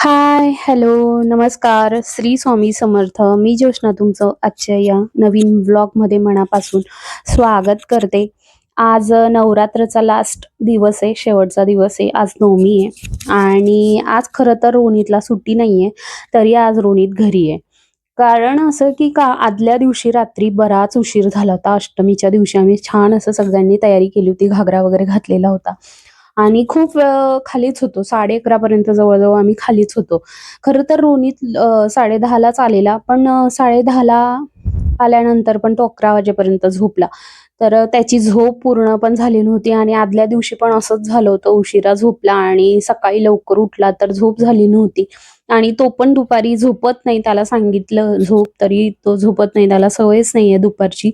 हाय, hello, नमस्कार, श्री स्वामी समर्थ. मी ज्योष्णा तुमचं आजच्या या नवीन ब्लॉगमध्ये मनापासून स्वागत करते. आज नवरात्रचा लास्ट दिवस आहे, शेवटचा दिवस आहे. आज नवमी आहे आणि आज खरं तर रोनीतला सुट्टी नाही आहे तरी आज रोनीत घरी आहे. कारण असं की का आदल्या दिवशी रात्री बराच उशीर झाला होता. अष्टमीच्या दिवशी आम्ही छान असं सगळ्यांनी तयारी केली होती. घागरा वगैरे घातलेला होता आणि खूप वेळ खालीच होतो. 11:30 पर्यंत जवळजवळ आम्ही खालीच होतो. खरं तर रोनीत साडे दहालाच आलेला, पण साडे दहाला आल्यानंतर पण तो 11 वाजेपर्यंत झोपला. तर त्याची झोप पूर्ण पण झाली नव्हती आणि आदल्या दिवशी पण असंच झालं होतं. उशिरा झोपला आणि सकाळी लवकर उठला तर झोप झाली नव्हती आणि तो पण दुपारी झोपत नाही. त्याला सांगितलं झोप, तरी तो झोपत नाही. त्याला सवयच नाहीये दुपारची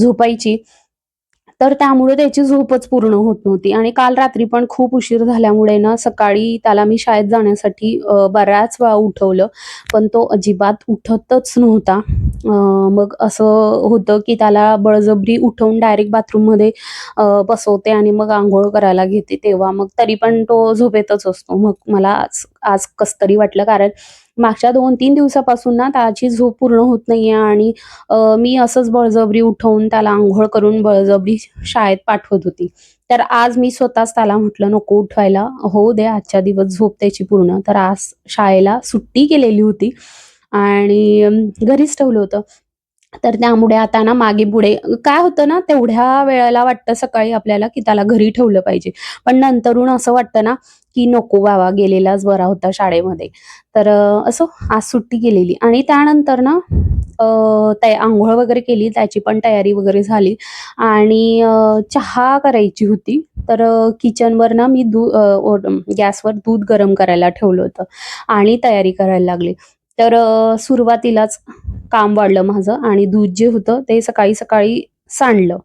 झोपायची. तर त्यामुळे त्याची झोपच पूर्ण होत नव्हती आणि काल रात्री पण खूप उशीर झाल्यामुळे ना, सकाळी त्याला मी शाळेत जाण्यासाठी बऱ्याच वेळा उठवलं, पण तो अजिबात उठतच नव्हता. मग असं होतं की त्याला बळजबरी उठवून डायरेक्ट बाथरूममध्ये बसवते आणि मग आंघोळ करायला घेते तेव्हा मग तरी पण तो झोपेतच असतो. मग मला आज आज कसतरी वाटलं कारण मागच्या 2-3 दिवसापासून ना, त्याची झोप पूर्ण होत नाहीये आणि मी असंच बळजबरी उठवून त्याला आंघोळ करून बळजबरी शाळेत पाठवत होती. तर आज मी स्वतःच त्याला म्हटलं, "नको उठवायला, होऊ दे आजच्या दिवस झोप त्याची पूर्ण." तर आज शाळेला सुट्टी केलेली होती आणि घरीच ठेवलं होतं. तर त्यामुळे आता ना मागे-पुढे काय होतं ना, तेवढ्या वेळेला वाटतं सकाळी आपल्याला की त्याला घरी ठेवलं पाहिजे. पण नंतरून असं वाटतं ना, की नको बाबा गेलेलाच बरा होता शाळेमध्ये. तर असं असो आज सुट्टी गेलेली आणि त्यानंतर ना त्या आंघोळ वगैरे केली, त्याची पण तयारी वगैरे झाली आणि चहा करायची होती. तर किचनवर ना मी दू गॅसवर दूध गरम करायला ठेवलं होतं आणि तयारी करायला लागली तर सुरुवातीलाच काम वाढलं माझं आणि दूध जे होतं ते सकाळी-सकाळी सांडलं.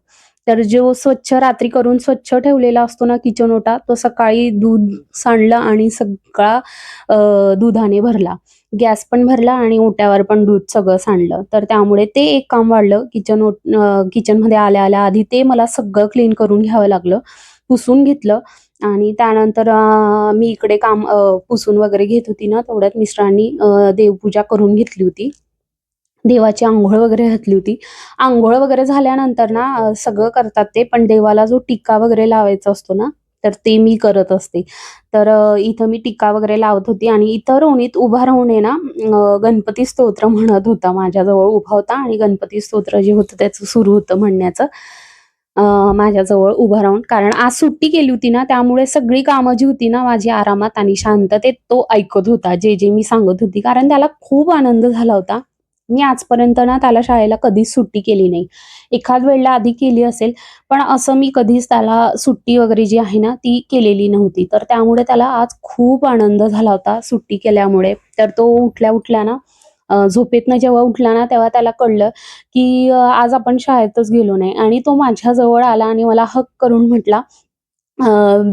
तर जो स्वच्छ रात्री करून स्वच्छ ठेवलेला असतो ना किचन ओटा, तो सकाळी दूध सांडलं आणि सगळा दुधाने भरला. गॅस पण भरला आणि ओट्यावर पण दूध सगळं सांडलं. तर त्यामुळे ते एक काम वाढलं. किचन ओट किचनमध्ये आल्या-आल्या आधी ते मला सगळं क्लीन करून घ्यावं लागलं. पुसून घेतलं आणि त्यानंतर मी इकडे काम पुसून वगैरे घेत होती ना, तेवढ्यात मिस्टरांनी देवपूजा करून घेतली होती. देवाची आंघोळ वगैरे घातली होती. आंघोळ वगैरे झाल्यानंतर ना सगळं करतात ते, पण देवाला जो टिक्का वगैरे लावायचा असतो ना, तर ते मी करत असते. तर इथं मी टिक्का वगैरे लावत होती आणि इथं ओणीत उभा राहून आहे ना गणपती स्तोत्र म्हणत होता. माझ्याजवळ उभा होता आणि गणपती स्तोत्र जे होतं त्याचं सुरू होतं म्हणण्याचं. माझ्याजवळ उभं राहून. कारण आज सुट्टी केली होती ना, त्यामुळे सगळी कामं जी होती ना माझी आरामात आणि शांततेत तो ऐकत होता, जे-जे मी सांगत होती. कारण त्याला खूप आनंद झाला होता. मी आजपर्यंत ना त्याला शाळेला कधीच सुट्टी केली नाही. एखाद वेळेला आधी केली असेल, पण असं मी कधीच त्याला सुट्टी वगैरे जी आहे ना, ती केलेली नव्हती. तर त्यामुळे त्याला आज खूप आनंद झाला होता सुट्टी केल्यामुळे. तर तो उठल्या-उठल्या ना झोपेतनं जेव्हा उठला ना, तेव्हा त्याला कळलं, की आज आपण शाळेतच गेलो नाही आणि तो माझ्याजवळ आला आणि मला हक करून म्हटला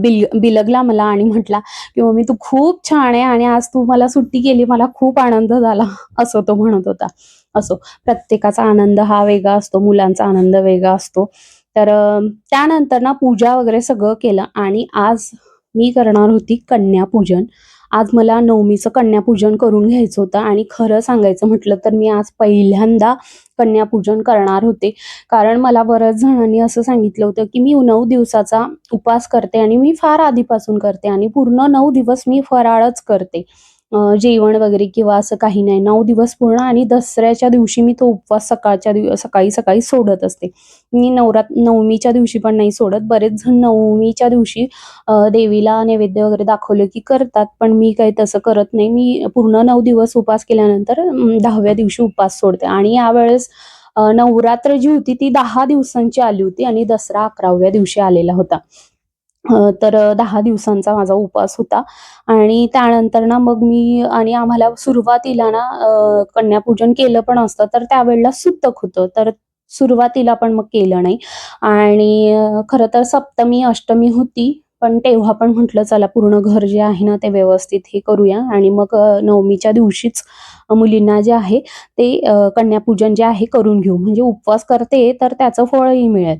बिल बिलगला मला आणि म्हटला, की "मम्मी तू खूप छान आहे आणि आज तू मला सुट्टी केली, मला खूप आनंद झाला." असं तो म्हणत होता. असो, प्रत्येकाचा आनंद हा वेगळा असतो, मुलांचा आनंद वेगळा असतो. तर त्यानंतर ना पूजा वगैरे सगळं केलं आणि आज मी करणार होती कन्यापूजन. आज मला नवमीचं कन्यापूजन करून घ्यायचं होतं आणि खरं सांगायचं म्हटलं तर मी आज पहिल्यांदा कन्यापूजन करणार होते. कारण मला बऱ्याच जणांनी असं सांगितलं होतं, की मी नऊ दिवसाचा उपास करते आणि मी फार आधीपासून करते आणि पूर्ण नऊ दिवस मी फराळच करते. जेवण वगैरे किंवा असं काही नाही. नऊ दिवस पूर्ण आणि दसऱ्याच्या दिवशी मी तो उपवास सकाळच्या दिव सकाळी-सकाळी सोडत असते. मी नवरात नवमीच्या दिवशी पण नाही सोडत. बरेच जण नवमीच्या दिवशी देवीला नैवेद्य वगैरे दाखवलं की करतात, पण मी काही तसं करत नाही. मी पूर्ण नऊ दिवस उपवास केल्यानंतर दहाव्या दिवशी उपवास सोडते आणि यावेळेस नवरात्र जी होती ती दहा दिवसांची आली होती आणि दसरा 11व्या दिवशी आलेला होता. तर दहा दिवसांचा माझा उपवास होता आणि त्यानंतर ना मग मी आणि आम्हाला सुरुवातीला ना कन्यापूजन केलं पण असतं, तर त्यावेळेला सुतक होतं. तर सुरुवातीला पण मग केलं नाही आणि खरं तर सप्तमी, अष्टमी होती, पण तेव्हा पण म्हटलं चला पूर्ण घर जे आहे ना ते व्यवस्थित हे करूया आणि मग नवमीच्या दिवशीच मुलींना जे आहे ते कन्यापूजन जे आहे करून घेऊ. म्हणजे उपवास करते तर त्याचं फळही मिळेल.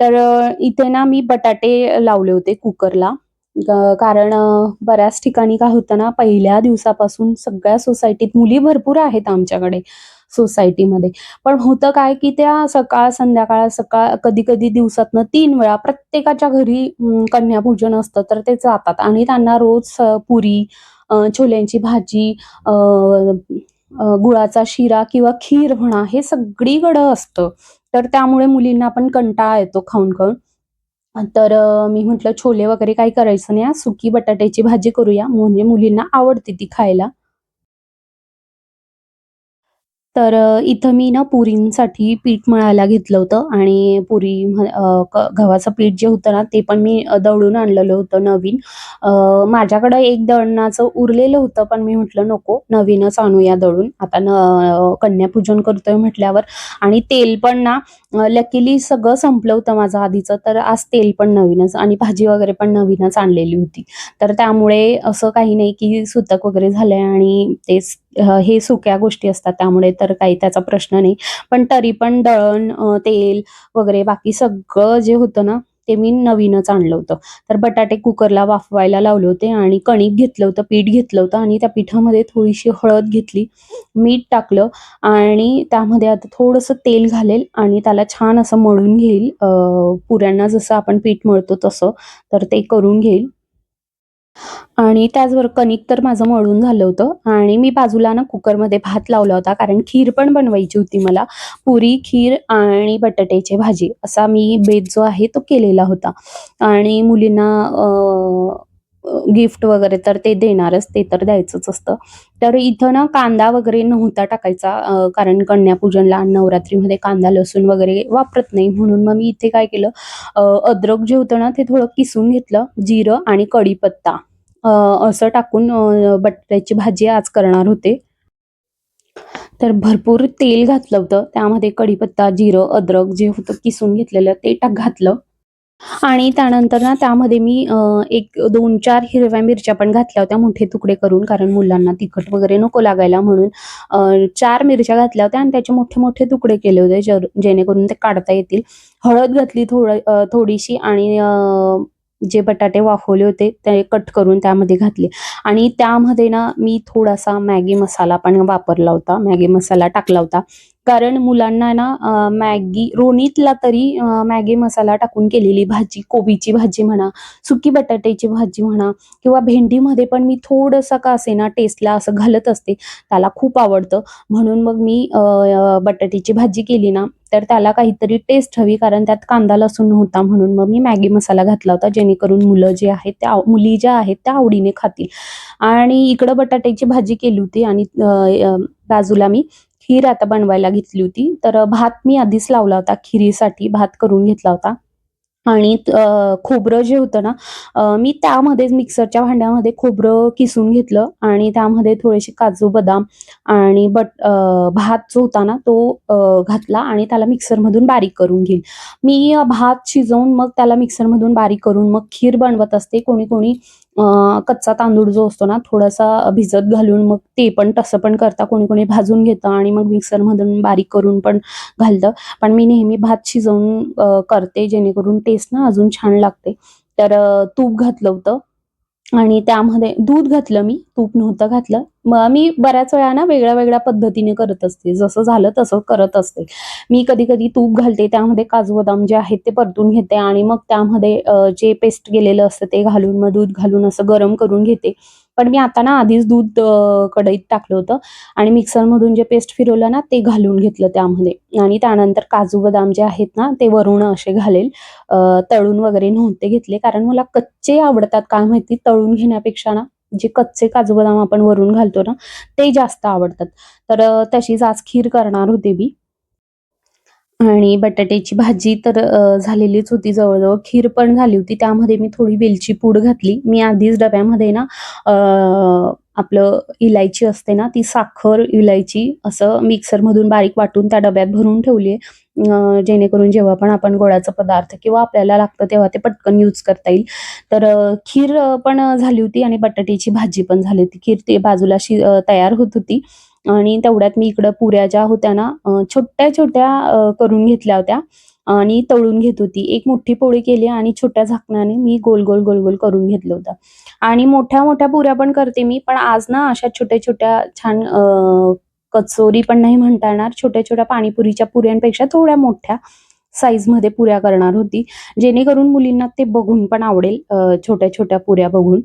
तर इथे ना मी बटाटे लावले होते कुकरला. कारण बऱ्याच ठिकाणी काय होतं ना पहिल्या दिवसापासून सगळ्या सोसायटीत मुली भरपूर आहेत आमच्याकडे सोसायटीमध्ये. पण होतं काय की त्या सकाळ संध्याकाळ सकाळ कधी कधी दिवसातनं तीन वेळा प्रत्येकाच्या घरी कन्यापूजन असतं तर ते जातात. आणि त्यांना रोज पुरी छोल्यांची भाजी गुळाचा शिरा किंवा खीर म्हणा हे सगळीकडं असतं. तर त्यामुळे मुलींना पण कंटाळा येतो खाऊन खाऊन तर मी म्हटलं छोले वगैरे काही करायचं नाही सुकी बटाट्याची भाजी करूया. म्हणजे मुलींना आवडते ती खायला. तर इथं मी ना पुरींसाठी पीठ मळायला घेतलं होतं आणि पुरी क गव्हाचं पीठ जे होतं ना, ते पण मी दळून आणलेलं होतं नवीन. माझ्याकडं एक दळणाचं उरलेलं होतं, पण मी म्हटलं नको, नवीनच आणूया दळून. आता न कन्यापूजन करतोय म्हटल्यावर आणि तेल पण ना लकीली सगळं संपलं होतं माझं आधीचं, तर आज तेल पण नवीनच आणि भाजी वगैरे पण नवीनच आणलेली होती. तर त्यामुळे असं काही नाही, की सुतक वगैरे झालंय आणि तेच हे सुक्या गोष्टी असतात त्यामुळे तर काही त्याचा प्रश्न नाही. पण तरी पण दळण, तेल वगैरे बाकी सगळं जे होतं ना, ते मी नवीनच आणलं होतं. तर बटाटे कुकरला वाफवायला लावले होते आणि कणिक घेतलं होतं, पीठ घेतलं होतं आणि त्या पिठामध्ये थोडीशी हळद घेतली, मीठ टाकलं आणि त्यामध्ये आता थोडंसं तेल घालेल आणि त्याला छान असं मळून घेईल. पुऱ्यांना जसं आपण पीठ मळतो तसं, तर ते करून घेईल. आणि त्याचबरोबर कणिक तर माझं मळून झालं होतं आणि मी बाजूला ना कुकरमध्ये भात लावला होता कारण खीर पण बनवायची होती मला. पुरी, खीर आणि बटाट्याची भाजी असा मी बेत जो आहे तो केलेला होता. आणि मुलींना गिफ्ट वगैरे तर ते देणारच, ते तर द्यायचंच असतं. तर इथं ना कांदा वगैरे नव्हता टाकायचा कारण कन्यापूजनला नवरात्रीमध्ये कांदा, लसूण वगैरे वापरत नाही म्हणून मग मी इथे काय केलं अद्रक जे होतं ना, ते थोडं किसून घेतलं, जिरं आणि कढीपत्ता असं टाकून बटाट्याची भाजी आज करणार होते. तर भरपूर तेल घातलं होतं. त्यामध्ये कढीपत्ता, जिरं, अद्रक जे होतं किसून घेतलेलं ते टाक घातलं आणि त्यानंतर ना त्यामध्ये मी एक 2-4 हिरव्या मिरच्या पण घातल्या होत्या मोठे तुकडे करून, कारण मुलांना तिखट वगैरे नको लागायला म्हणून. चार मिरच्या घातल्या होत्या आणि त्याचे मोठे-मोठे तुकडे केले होते जर जेणेकरून ते काढता येतील. हळद घातली थोडं थोडीशी आणि जे बटाटे वाफवले होते ते कट करून त्यामध्ये घातले आणि त्यामध्ये ना मी थोडासा मॅगी मसाला पण वापरला होता. मॅगी मसाला टाकला होता. कारण मुलांना ना मॅगी रोणीतला तरी मॅगी मसाला टाकून केलेली भाजी, कोबीची भाजी म्हणा, सुकी बटाट्याची भाजी म्हणा किंवा भेंडीमध्ये पण मी थोडंसं का असे ना टेस्टला असं घालत असते. त्याला खूप आवडतं. म्हणून मग मी बटाट्याची भाजी केली ना, तर त्याला काहीतरी टेस्ट हवी कारण त्यात कांदा, लसूण नव्हता म्हणून मग मी मॅगी मसाला घातला होता. जेणेकरून मुलं जे आहेत त्या मुली ज्या आहेत त्या आवडीने खातील. आणि इकडं बटाट्याची भाजी केली होती आणि बाजूला मी खीर आता बनवायला घेतली होती. तर भात मी आधीच लावला होता खिरीसाठी भात करून घेतला होता. आणि खोबरं जे होतं ना, मी त्यामध्येच मिक्सरच्या भांड्यामध्ये खोबरं किसून घेतलं आणि त्यामध्ये थोडेसे काजू, बदाम आणि बट अ, भात जो होता ना, तो घातला आणि त्याला मिक्सरमधून बारीक करून घेईल. मी भात शिजवून मग त्याला मिक्सरमधून बारीक करून मग खीर बनवत असते. कोणी-कोणी कच्चा तांदूळ जो असतो ना, थोडासा भिजत घालून मग ते पण तसं पण करता. कोणी-कोणी भाजून घेतं आणि मग मिक्सरमधून बारीक करून पण घालतं. पण मी नेहमी भात शिजवून करते जेणेकरून टेस्ट ना अजून छान लागते. तर तूप घातलं होतं आणि त्यामध्ये दूध घातलं मी, तूप नव्हतं घातलं. मग मी बऱ्याच वेळा ना वेगळ्या-वेगळ्या पद्धतीने करत असते. जसं झालं तसं करत असते. मी कधी-कधी तूप घालते, त्यामध्ये काजू, बदाम जे आहेत ते परतून घेते आणि मग त्यामध्ये जे पेस्ट केलेलं असतं ते घालून मग दूध घालून असं गरम करून घेते. पण मी आता ना आधीच दूध कढईत टाकलं होतं आणि मिक्सरमधून जे पेस्ट फिरवलं ना, ते घालून घेतलं त्यामध्ये आणि त्यानंतर काजू, बदाम जे आहेत ना, ते वरून असे घालेल. तळून वगैरे नव्हते घेतले कारण मला कच्चे आवडतात. काय माहिती तळून घेण्यापेक्षा ना, जे कच्चे काजू, बदाम आपण वरून घालतो ना, ते जास्त आवडतात. तर तशीच आज खीर करणार होते मी. आणि बटाट्याची भाजी तर झालेलीच होती जवळजवळ खीर पण झाली होती. त्यामध्ये मी थोडी वेलची पूड घातली. मी आधीच डब्यामध्ये ना आपलं इलायची असते ना, ती साखर, इलायची असं मिक्सरमधून बारीक वाटून त्या डब्यात भरून ठेवली आहे. जेणेकरून जेव्हा पण आपण गोळ्याचा पदार्थ किंवा आपल्याला लागतं तेव्हा ते पटकन यूज करता येईल. तर खीर पण झाली होती आणि बटाट्याची भाजी पण झाली होती. खीर ती बाजूला शि तयार होत होती आणि तेवढ्यात मी इकडं पुऱ्या ज्या होत्या ना, छोट्या-छोट्या करून घेतल्या होत्या आणि तळून घेत होती. एक मोठी पोळी केली आणि छोट्या झाकणाने मी गोल गोल गोल गोल करून घेतलं होतं. आणि मोठ्या मोठ्या पुऱ्या पण करते मी पण आज ना अशा छोट्या छोट्या छान कचोरी पण नाही म्हणता येणार. छोट्या छोट्या पाणीपुरीच्या पुऱ्यांपेक्षा थोड्या मोठ्या साईजमध्ये पुऱ्या करणार होती. जेणेकरून मुलींना ते बघून पण आवडेल छोट्या छोट्या पुऱ्या बघून.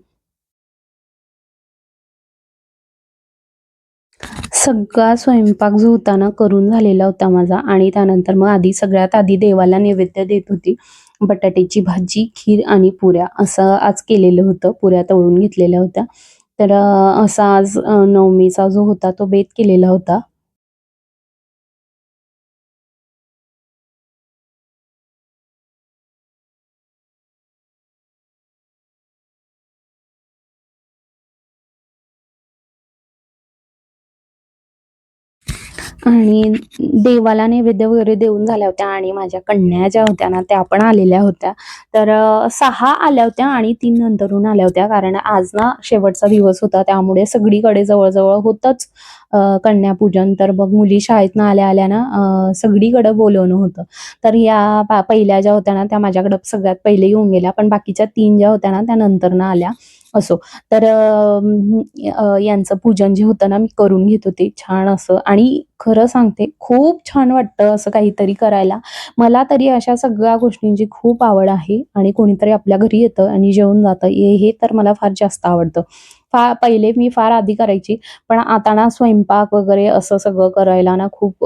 सगळा स्वयंपाक जो होता ना करून झालेला होता माझा. आणि त्यानंतर मग आधी सगळ्यात आधी देवाला नैवेद्य देत होती. बटाट्याची भाजी खीर आणि पुऱ्या असं आज केलेलं होतं. पुऱ्या तळून घेतलेल्या होत्या. तर असा आज नवमीचा जो होता तो बेत केलेला होता. आणि देवाला नैवेद्य वगैरे देऊन झाल्या होत्या आणि माझ्या कन्या ज्या होत्या ना त्या पण आलेल्या होत्या. तर सहा आल्या होत्या आणि तीन नंतरून आल्या होत्या कारण आज ना शेवटचा दिवस होता त्यामुळे सगळीकडे जवळजवळ होतच कन्यापूजन. तर मग मुली शाळेतनं आल्या आल्या ना सगळीकडे बोलवणं होतं. तर या पा- पहिल्या ज्या होत्या ना त्या माझ्याकडं सगळ्यात पहिले येऊन गेल्या. पण बाकीच्या तीन ज्या होत्या ना त्या नंतरनं आल्या. असो. तर यांचं पूजन जे होतं ना मी करून घेत होते. छान असं. आणि खरं सांगते खूप छान वाटतं असं काहीतरी करायला. मला तरी अशा सगळ्या गोष्टींची खूप आवड आहे आणि कोणीतरी आपल्या घरी येतं आणि जेवून जातं. हे तर मला फार जास्त आवडतं. फार पहिले मी फार आधी करायची. पण आता ना स्वयंपाक वगैरे असं सगळं करायला ना खूप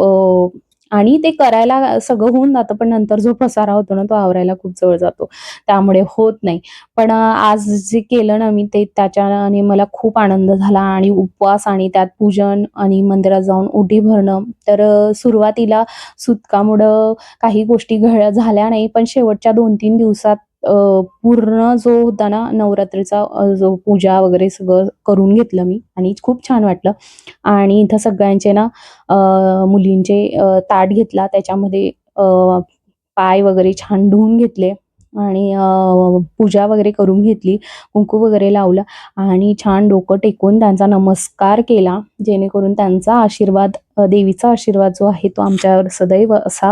आणि ते करायला सगळं होऊन जातं पण नंतर जो पसारा होतो ना तो आवरायला खूप जवळ जातो. त्यामुळे होत नाही. पण आज जे केलं ना मी ते त्याच्याने मला खूप आनंद झाला आणि उपवास आणि त्यात पूजन आणि मंदिरात जाऊन ओटी भरणं. तर सुरुवातीला सुतकामुळं काही गोष्टी घड झाल्या नाही पण शेवटच्या दोन तीन दिवसात पूर्ण जो होता ना नवरात्रीचा जो पूजा वगैरे सगळं करून घेतलं मी आणि खूप छान वाटलं. आणि इथं सगळ्यांचे ना मुलींचे ताट घेतला. त्याच्यामध्ये पाय वगैरे छान धुवून घेतले आणि पूजा वगैरे करून घेतली. कुंकू वगैरे लावलं आणि छान डोकं टेकून त्यांचा नमस्कार केला. जेणेकरून त्यांचा आशीर्वाद देवीचा आशीर्वाद जो आहे तो आमच्यावर सदैव असा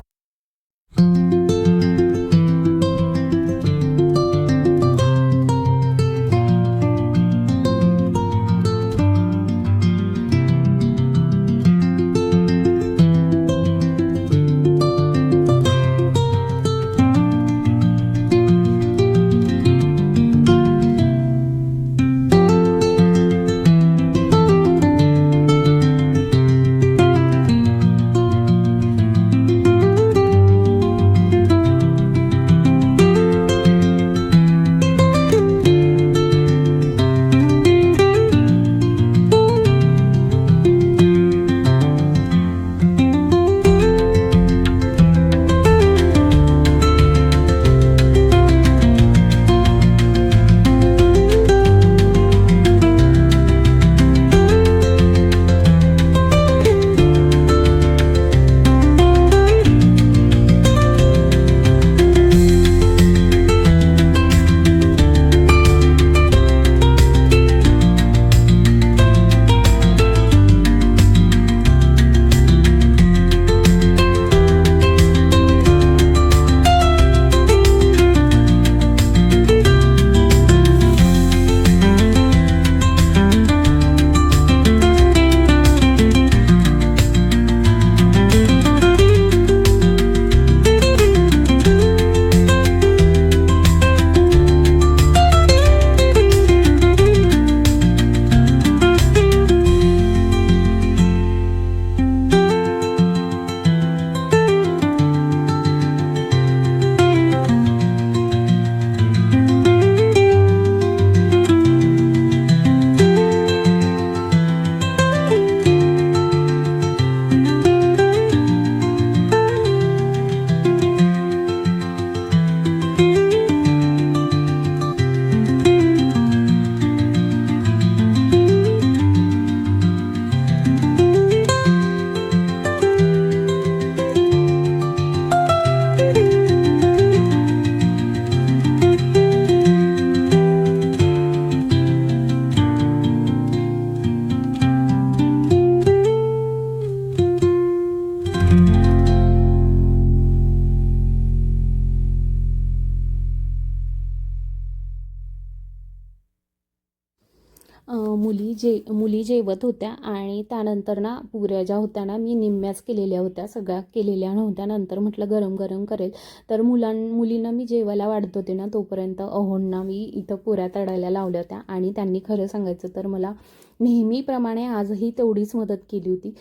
मुली जे मुली जेवत होत्या आणि त्यानंतर ना पुऱ्या ज्या होत्या ना मी निम्म्याच केलेल्या होत्या सगळ्या केलेल्या नव्हत्या. नंतर म्हटलं गरम गरम करेल. तर मुलां मुलींना मी जेवायला वाढत होते ना तोपर्यंत अहोंना मी इथं पुऱ्या तळायला लावल्या होत्या आणि त्यांनी खरं सांगायचं तर मला नेहमीप्रमाणे आजही तेवढीच मदत केली होती.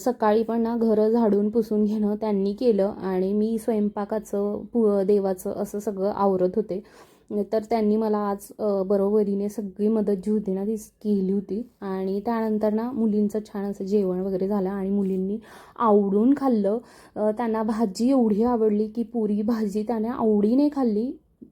सकाळी पण ना घरं झाडून पुसून घेणं त्यांनी केलं आणि मी स्वयंपाकाचं पु देवाचं असं सगळं आवरत होते. तर त्यांनी मला आज बरोबरीने सगळी मदत जी होती ना ती केली होती. आणि त्यानंतर ना मुलींचं छान असं जेवण वगैरे झालं आणि मुलींनी आवडून खाल्लं. त्यांना भाजी एवढी आवडली की पुरी भाजी त्याने आवडीने खाल्ली.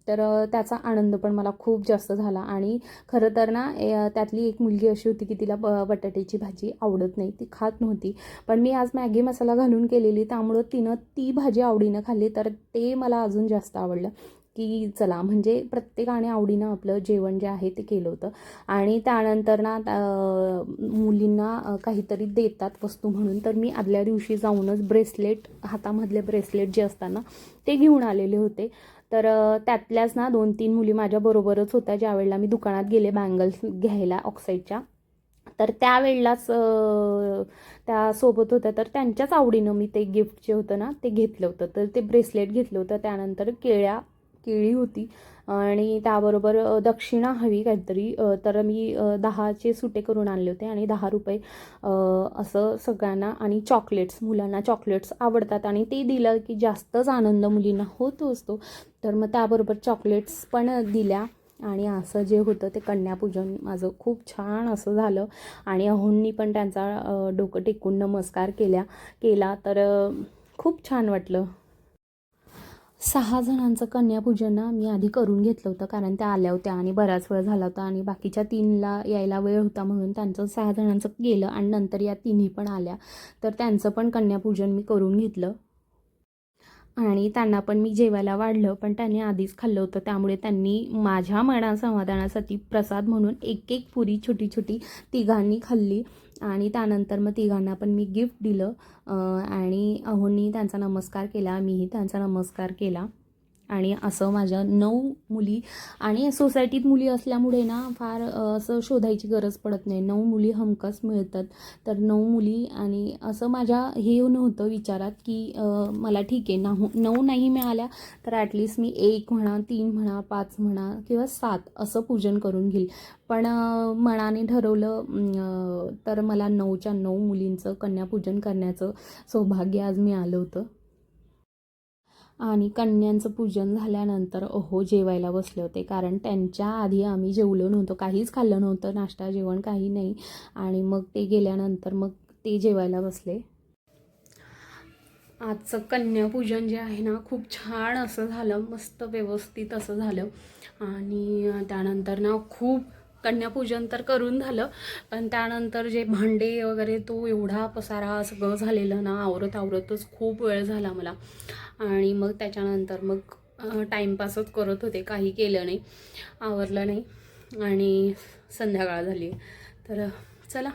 तर त्याचा आनंद पण मला खूप जास्त झाला. आणि खरं तर ना ए, त्यातली एक मुलगी अशी होती की तिला ब बटाट्याची भाजी आवडत नाही ती खात नव्हती. पण मी आज मॅगी मसाला घालून केलेली त्यामुळं तिनं ती भाजी आवडीनं खाल्ली तर ते मला अजून जास्त आवडलं. की चला म्हणजे प्रत्येकाने आवडीनं आपलं जेवण जे आहे ते केलं होतं. आणि त्यानंतर ना मुलींना काहीतरी देतात वस्तू म्हणून. तर मी आदल्या दिवशी जाऊनच ब्रेसलेट हातामधले ब्रेसलेट जे असतात ना ते घेऊन आलेले होते. तर त्यातल्याच ना दोन तीन मुली माझ्याबरोबरच होत्या. ज्यावेळेला मी दुकानात गेले बँगल्स घ्यायला ऑक्साईडच्या. तर त्यावेळेलाच त्या सोबत होत्या. तर त्यांच्याच आवडीनं मी ते गिफ्ट जे होतं ना ते घेतलं होतं. तर ते ब्रेसलेट घेतलं होतं. त्यानंतर केळ्या केळी होती. आणि त्याबरोबर दक्षिणा हवी काहीतरी तर मी दहाचे सुटे करून आणले होते आणि दहा रुपये असं सगळ्यांना आणि चॉकलेट्स मुलांना चॉकलेट्स आवडतात आणि ते दिलं की जास्तच आनंद मुलींना होतो असतो. तर मग त्याबरोबर चॉकलेट्स पण दिल्या आणि असं जे होतं ते कन्यापूजन माझं खूप छान असं झालं. आणि अहोंनी पण त्यांचा डोकं टेकून नमस्कार केल्या केला. तर खूप छान वाटलं. सहा जणांचं कन्यापूजन ना मी आधी करून घेतलं होतं कारण त्या आल्या होत्या आणि बराच वेळ झाला होता आणि बाकीच्या तीनला यायला वेळ होता म्हणून त्यांचं सहा जणांचं केलं आणि नंतर या तिन्ही पण आल्या. तर त्यांचं पण कन्यापूजन मी करून घेतलं. आणि त्यांना पण मी जेवायला वाढलं पण त्यांनी आधीच खाल्लं होतं. त्यामुळे त्यांनी माझ्या मना समाधानासाठी प्रसाद म्हणून एक एक पुरी छोटी छोटी तिघांनी खाल्ली. आणि त्यानंतर मग तिघांना पण मी गिफ्ट दिलं. आणि अहोंनी त्यांचा नमस्कार केला मीही त्यांचा नमस्कार केला. आणि असं माझ्या नऊ मुली आणि सोसायटीत मुली असल्यामुळे ना फार असं शोधायची गरज पडत नाही. नऊ मुली हमखास मिळतात. तर नऊ मुली आणि असं माझ्या हे नव्हतं विचारात की मला ठीक आहे नऊ नऊ नाही मिळाल्या तर ॲटलिस्ट मी एक म्हणा तीन म्हणा पाच म्हणा किंवा सात असं पूजन करून घेईल. पण मनाने ठरवलं तर मला नऊच्या नऊ मुलींचं कन्यापूजन करण्याचं सौभाग्य आज मिळालं होतं. आणि कन्यांचं पूजन झाल्यानंतर अहो जेवायला बसले होते. कारण त्यांच्या आधी आम्ही जेवलो नव्हतो. काहीच खाल्लं नव्हतं. नाश्ता जेवण काही नाही. आणि मग ते गेल्यानंतर मग ते जेवायला बसले. आजचं कन्यापूजन जे आहे ना खूप छान असं झालं. मस्त व्यवस्थित असं झालं. आणि त्यानंतर ना खूप कन्यापूजन तर करून झालं. पण त्यानंतर जे भांडे वगैरे तो एवढा पसारा सगळं झालेलं ना आवरत आवरतच खूप वेळ झाला मला. आणि मग त्याच्यानंतर मग टाईमपासच करत होते. काही केलं नाही आवरलं नाही. आणि संध्याकाळ झाली. तर चला.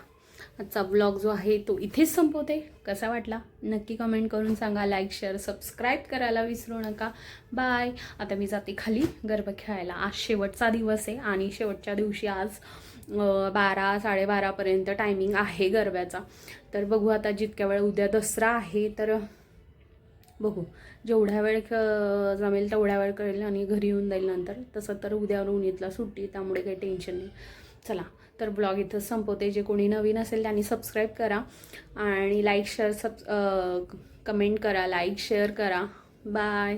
आजचा ब्लॉग जो आहे तो इथेच संपवते. कसा वाटला? नक्की कमेंट करून सांगा. लाईक शेअर सबस्क्राईब करायला विसरू नका. बाय आता मी जाते खाली. गरबा खेळायला. आज शेवटचा दिवस आहे आणि शेवटच्या दिवशी आज बारा साडेबारापर्यंत टायमिंग आहे गरब्याचा. तर बघू आता जितक्या वेळ उद्या दसरा आहे तर बघू. जेवढ्या वेळ क- जमेल तेवढ्या वेळ करेल आणि घरी येऊन जाईल नंतर. तसं तर उद्या उन्हीतला सुट्टी त्यामुळे काही टेन्शन नाही. चला. तर ब्लॉग इथं संपवते. जे कोणी नवीन असेल त्यांनी सबस्क्राईब करा आणि लाईक शेअर सब कमेंट करा लाईक शेअर करा. बाय